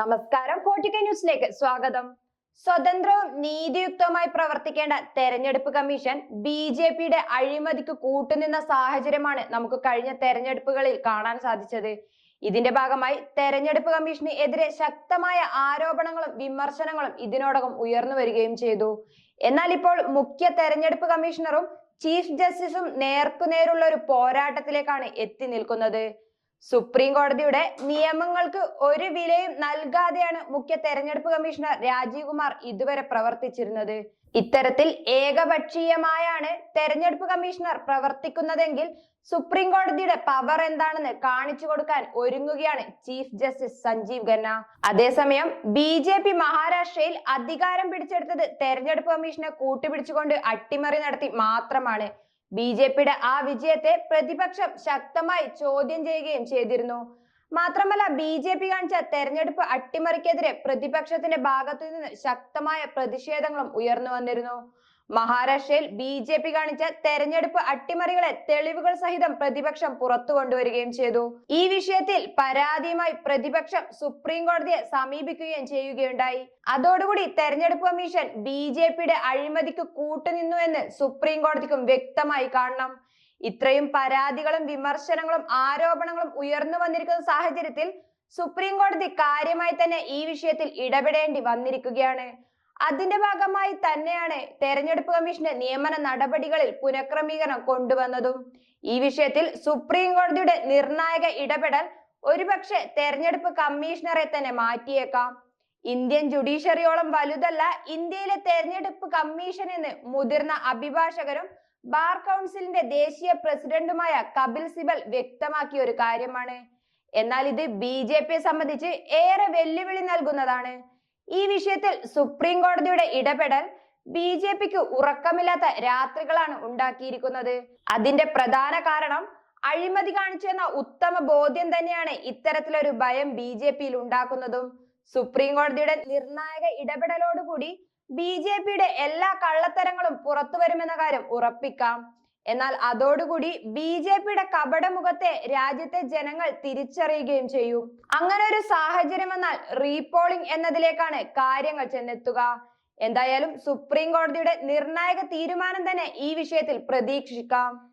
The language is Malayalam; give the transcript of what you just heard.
നമസ്കാരം. ഫോർട്ടിക്ക ന്യൂസിലേക്ക് സ്വാഗതം. സ്വതന്ത്രവും നീതിയുക്തവുമായി പ്രവർത്തിക്കേണ്ട തെരഞ്ഞെടുപ്പ് കമ്മീഷൻ ബി ജെ പിയുടെ അഴിമതിക്ക് കൂട്ടുനിന്ന സാഹചര്യമാണ് നമുക്ക് കഴിഞ്ഞ തെരഞ്ഞെടുപ്പുകളിൽ കാണാൻ സാധിച്ചത്. ഇതിന്റെ ഭാഗമായി തെരഞ്ഞെടുപ്പ് കമ്മീഷന് എതിരെ ശക്തമായ ആരോപണങ്ങളും വിമർശനങ്ങളും ഇതിനോടകം ഉയർന്നു വരികയും ചെയ്തു. എന്നാൽ ഇപ്പോൾ മുഖ്യ തെരഞ്ഞെടുപ്പ് കമ്മീഷണറും ചീഫ് ജസ്റ്റിസും നേർക്കുനേരുള്ള ഒരു പോരാട്ടത്തിലേക്കാണ് എത്തി നിൽക്കുന്നത്. സുപ്രീം കോടതിയുടെ നിയമങ്ങൾക്ക് ഒരു വിലയും നൽകാതെയാണ് മുഖ്യ തെരഞ്ഞെടുപ്പ് കമ്മീഷണർ രാജീവ് കുമാർ ഇതുവരെ പ്രവർത്തിച്ചിരുന്നത്. ഇത്തരത്തിൽ ഏകപക്ഷീയമായാണ് തെരഞ്ഞെടുപ്പ് കമ്മീഷണർ പ്രവർത്തിക്കുന്നതെങ്കിൽ സുപ്രീം കോടതിയുടെ പവർ എന്താണെന്ന് കാണിച്ചു കൊടുക്കാൻ ഒരുങ്ങുകയാണ് ചീഫ് ജസ്റ്റിസ് സഞ്ജീവ് ഖന്ന. അതേസമയം ബി ജെ പി മഹാരാഷ്ട്രയിൽ അധികാരം പിടിച്ചെടുത്തത് തെരഞ്ഞെടുപ്പ് കമ്മീഷനെ കൂട്ടുപിടിച്ചുകൊണ്ട് അട്ടിമറി നടത്തി മാത്രമാണ്. ബി ജെ പിയുടെ ആ വിജയത്തെ പ്രതിപക്ഷം ശക്തമായി ചോദ്യം ചെയ്യുകയും ചെയ്തിരുന്നു. മാത്രമല്ല ബി ജെ പി കാണിച്ച തെരഞ്ഞെടുപ്പ് അട്ടിമറിക്കെതിരെ പ്രതിപക്ഷത്തിന്റെ ഭാഗത്തു നിന്ന് ശക്തമായ പ്രതിഷേധങ്ങളും ഉയർന്നു വന്നിരുന്നു. മഹാരാഷ്ട്രയിൽ ബി ജെ പി കാണിച്ച തെരഞ്ഞെടുപ്പ് അട്ടിമറികളെ തെളിവുകൾ സഹിതം പ്രതിപക്ഷം പുറത്തു കൊണ്ടുവരികയും ചെയ്തു. ഈ വിഷയത്തിൽ പരാതിയുമായി പ്രതിപക്ഷം സുപ്രീം കോടതിയെ സമീപിക്കുകയും ചെയ്യുകയുണ്ടായി. അതോടുകൂടി തെരഞ്ഞെടുപ്പ് കമ്മീഷൻ ബി ജെ പിയുടെ അഴിമതിക്ക് കൂട്ടുനിന്നു എന്ന് സുപ്രീം കോടതിക്കും വ്യക്തമായി കാണണം. ഇത്രയും പരാതികളും വിമർശനങ്ങളും ആരോപണങ്ങളും ഉയർന്നു വന്നിരിക്കുന്ന സാഹചര്യത്തിൽ സുപ്രീം കോടതി കാര്യമായി തന്നെ ഈ വിഷയത്തിൽ ഇടപെടേണ്ടി വന്നിരിക്കുകയാണ്. അതിന്റെ ഭാഗമായി തന്നെയാണ് തെരഞ്ഞെടുപ്പ് കമ്മീഷന്റെ നിയമന നടപടികളിൽ പുനഃക്രമീകരണം കൊണ്ടുവന്നതും. ഈ വിഷയത്തിൽ സുപ്രീം കോടതിയുടെ നിർണായക ഇടപെടൽ ഒരുപക്ഷെ തെരഞ്ഞെടുപ്പ് കമ്മീഷണറെ തന്നെ മാറ്റിയേക്കാം. ഇന്ത്യൻ ജുഡീഷ്യറിയോളം വലുതല്ല ഇന്ത്യയിലെ തെരഞ്ഞെടുപ്പ് കമ്മീഷൻ എന്ന് മുതിർന്ന അഭിഭാഷകരും ബാർ കൗൺസിലിന്റെ ദേശീയ പ്രസിഡന്റുമായ കപിൽ സിബൽ വ്യക്തമാക്കിയ ഒരു കാര്യമാണ്. എന്നാൽ ഇത് ബി സംബന്ധിച്ച് ഏറെ വെല്ലുവിളി നൽകുന്നതാണ്. ഈ വിഷയത്തിൽ സുപ്രീം കോടതിയുടെ ഇടപെടൽ ബി ജെ പിക്ക് ഉറക്കമില്ലാത്ത രാത്രികളാണ് ഉണ്ടാക്കിയിരിക്കുന്നത്. അതിന്റെ പ്രധാന കാരണം അഴിമതി കാണിച്ചെന്ന ഉത്തമ ബോധ്യം തന്നെയാണ് ഇത്തരത്തിലൊരു ഭയം ബി ജെ പിയിൽ ഉണ്ടാക്കുന്നതും. സുപ്രീം കോടതിയുടെ നിർണായക ഇടപെടലോടുകൂടി ബി ജെ പിയുടെ എല്ലാ കള്ളത്തരങ്ങളും പുറത്തു വരുമെന്ന കാര്യം ഉറപ്പിക്കാം. എന്നാൽ അതോടുകൂടി ബി ജെ പിയുടെ കപടമുഖത്തെ രാജ്യത്തെ ജനങ്ങൾ തിരിച്ചറിയുകയും ചെയ്യും. അങ്ങനെ ഒരു സാഹചര്യം വന്നാൽ റീപോളിംഗ് എന്നതിലേക്കാണ് കാര്യങ്ങൾ ചെന്നെത്തുക. എന്തായാലും സുപ്രീം കോടതിയുടെ നിർണായക തീരുമാനം തന്നെ ഈ വിഷയത്തിൽ പ്രതീക്ഷിക്കാം.